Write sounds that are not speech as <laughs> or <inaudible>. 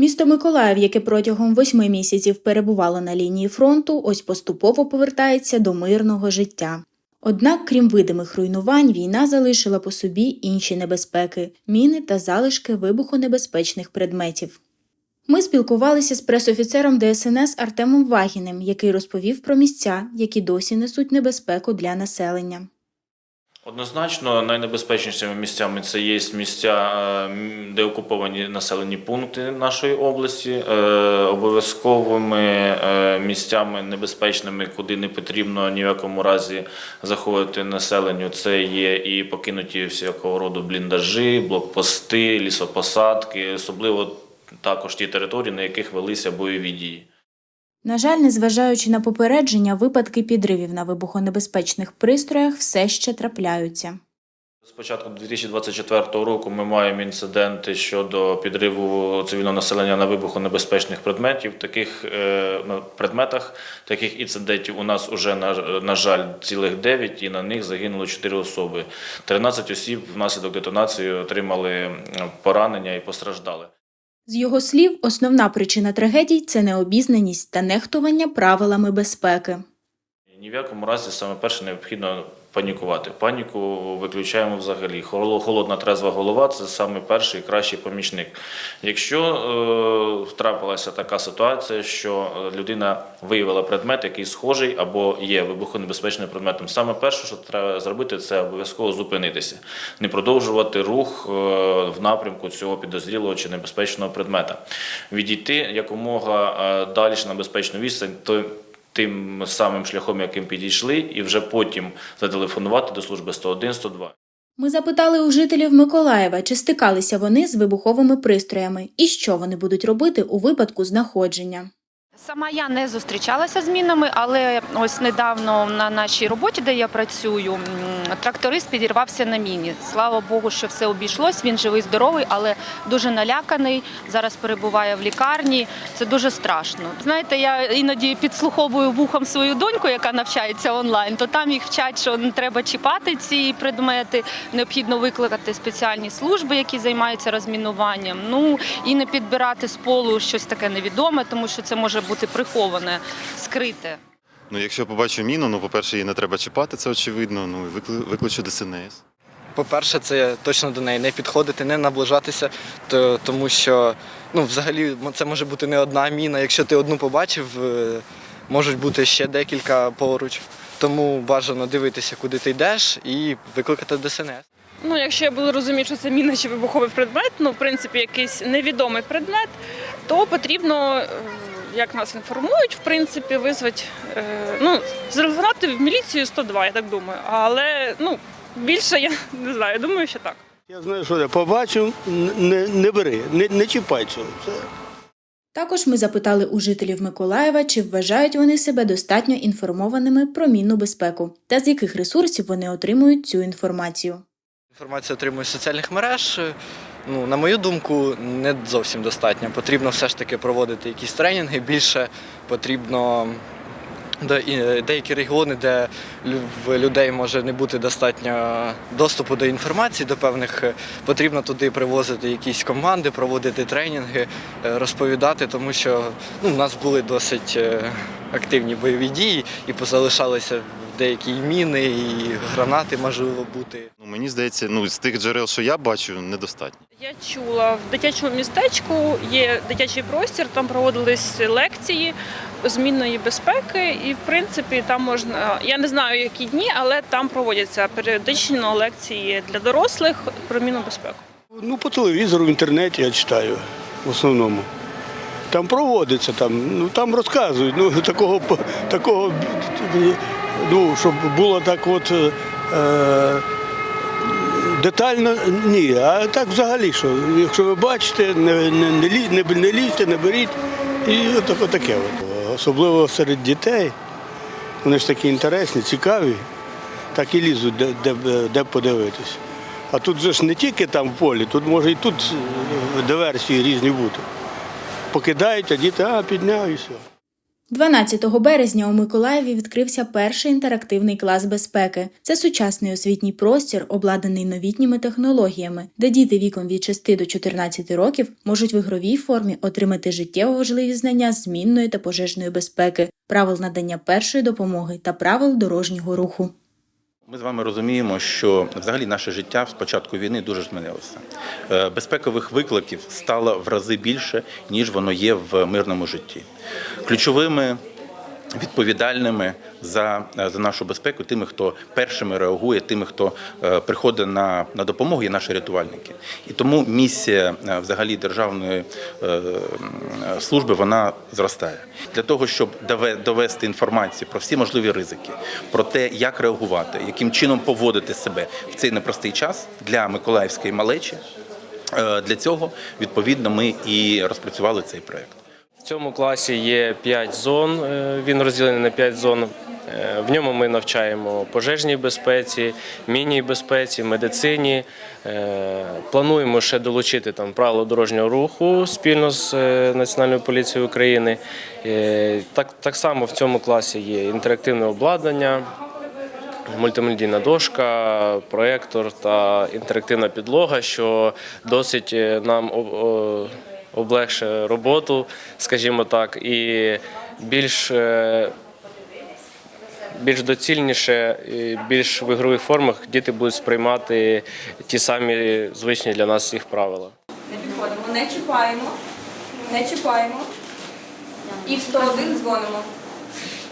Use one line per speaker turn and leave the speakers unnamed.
Місто Миколаїв, яке протягом восьми місяців перебувало на лінії фронту, ось поступово повертається до мирного життя. Однак, крім видимих руйнувань, війна залишила по собі інші небезпеки міни та залишки вибухонебезпечних предметів. Ми спілкувалися з пресофіцером ДСНС Артемом Вагіним, який розповів про місця, які досі несуть небезпеку для населення.
Однозначно, найнебезпечнішими місцями це є місця, е, де окуповані населені пункти нашої області. Е, Обов'язковими е, місцями небезпечними, куди не потрібно ні в якому разі заходити населенню. Це є і покинуті всякого роду бліндажі, блокпости, лісопосадки, особливо також ті території, на яких велися бойові дії.
На жаль, незважаючи на попередження, випадки підривів на вибухонебезпечних пристроях все ще трапляються.
З початку 2024 року ми маємо інциденти щодо підриву цивільного населення на вибухонебезпечних предметів. Таких е, предметах таких інцидентів у нас на, на жаль цілих 9, і на них загинуло 4 особи. 13 осіб внаслідок детонації отримали поранення і постраждали.
З його слів, основна причина трагедій це необізнаність та нехтування правилами безпеки.
Ні в якому разі саме перше необхідно панікувати. Паніку виключаємо взагалі. Холо- Холодна трезва голова це саме перший кращий помічник. Якщо е, трапилася така ситуація, що е, людина виявила предмет, який схожий або є вибухонебезпечним предметом, саме перше, що треба зробити, це обов'язково зупинитися, не продовжувати рух е, в напрямку цього підозрілого чи небезпечного предмета, відійти якомога е, далі на безпечну відстань. Тим самим шляхом, яким підійшли, і вже потім зателефонувати до служби 101 102.
Ми запитали у жителів Миколаєва, чи стикалися вони з вибуховими пристроями і що вони будуть робити у випадку знаходження.
Сама я не зустрічалася з мінами, але ось недавно на нашій роботі, де я працюю, тракторист підірвався на міні. Слава Богу, що все обійшлось. Він живий, здоровий, але дуже наляканий. Зараз перебуває в лікарні. Це дуже страшно. Знаєте, я іноді підслуховую вухом свою доньку, яка навчається онлайн. То там їх вчать, що не треба чіпати ці предмети. Необхідно викликати спеціальні служби, які займаються розмінуванням. Ну і не підбирати з полу щось таке невідоме, тому що це може бути приховане, скрите.
Ну, якщо побачу міну, ну, по-перше, її не треба чіпати, це очевидно. Ну, і викличу ДСНС.
По-перше, це точно до неї не підходити, не наближатися, то, тому що ну, взагалі це може бути не одна міна. Якщо ти одну побачив, е, можуть бути ще декілька поруч. Тому бажано дивитися, куди ти йдеш, і викликати ДСНС.
Ну, якщо я буду розуміти, що це міна чи вибуховий предмет, ну, в принципі, якийсь невідомий предмет, то потрібно, е, як нас інформують, в принципі, визвати, е, ну, зателефонувати в міліцію 102, я так думаю. Але, ну, більше я <laughs> не знаю, думаю, що так.
Я знаю, що я побачив, не, не бери, не, не чіпай цього. Це
Також ми запитали у жителів Миколаєва, чи вважають вони себе достатньо інформованими про мінну безпеку та з яких ресурсів вони отримують цю інформацію.
Інформацію отримую з соціальних мереж. Ну, на мою думку, не зовсім достатньо. Потрібно все ж таки проводити якісь тренінги. Більше потрібно де- деякі регіони, де в людей може не бути достатньо доступу до інформації, до певних е, потрібно туди привозити якісь команди, проводити тренінги, е, розповідати, тому що ну, в нас були досить е, активні бойові дії і позалишалися деякі і міни, і гранати можливо бути.
Ну, мені здається, ну, з тих джерел, що я бачу, недостатньо.
Я чула, в дитячому містечку є дитячий простір, там проводились лекції змінної безпеки, і в принципі там можна. Я не знаю, які дні, але там проводяться періодично лекції для дорослих про мінну безпеку.
ну, по телевізору, в інтернеті я читаю в основному. Там проводиться, там, ну, там розказують. Ну, <laughs> такого, такого ну, щоб було так от. Е, Детально ні, а так взагалі, що якщо ви бачите, не, не, не, не, лізьте, не беріть. І отаке, таке. От. Особливо серед дітей. Вони ж такі інтересні, цікаві, так і лізуть, де, де, де подивитись. А тут же ж не тільки там в полі, тут може і тут е, диверсії різні бути. Покидають, а діти, а все.
12 березня у Миколаєві відкрився перший інтерактивний клас безпеки. Це сучасний освітній простір, обладнаний новітніми технологіями, де діти віком від 6 до 14 років можуть в ігровій формі отримати життєво важливі знання змінної та пожежної безпеки, правил надання першої допомоги та правил дорожнього руху.
Ми з вами розуміємо, що взагалі наше життя з початку війни дуже змінилося. Е, Безпекових викликів стало в рази більше, ніж воно є в мирному житті. Ключовими відповідальними за, за нашу безпеку, тими, хто першими реагує, тими, хто е, приходить на, на допомогу, є наші рятувальники. І тому місія е, взагалі державної е, служби вона зростає для того, щоб довести інформацію про всі можливі ризики, про те, як реагувати, яким чином поводити себе в цей непростий час для миколаївської малечі. Е, Для цього відповідно ми і розпрацювали цей проект.
Цьому класі є 5 зон. е, Він розділений на 5 зон. Е, В ньому ми навчаємо пожежній безпеці, мінній безпеці, медицині. Е, Плануємо ще долучити там правила дорожнього руху спільно з Національною поліцією України. Так, так само в цьому класі є інтерактивне обладнання, мультимедійна дошка, проєктор та інтерактивна підлога, що досить нам об- о- облегшує роботу, скажімо так, і більш, е, більш доцільніше, більш в ігрових формах діти будуть сприймати ті самі звичні для нас їх правила.
Не підходимо, не чіпаємо, не чіпаємо. І в 101 дзвонимо.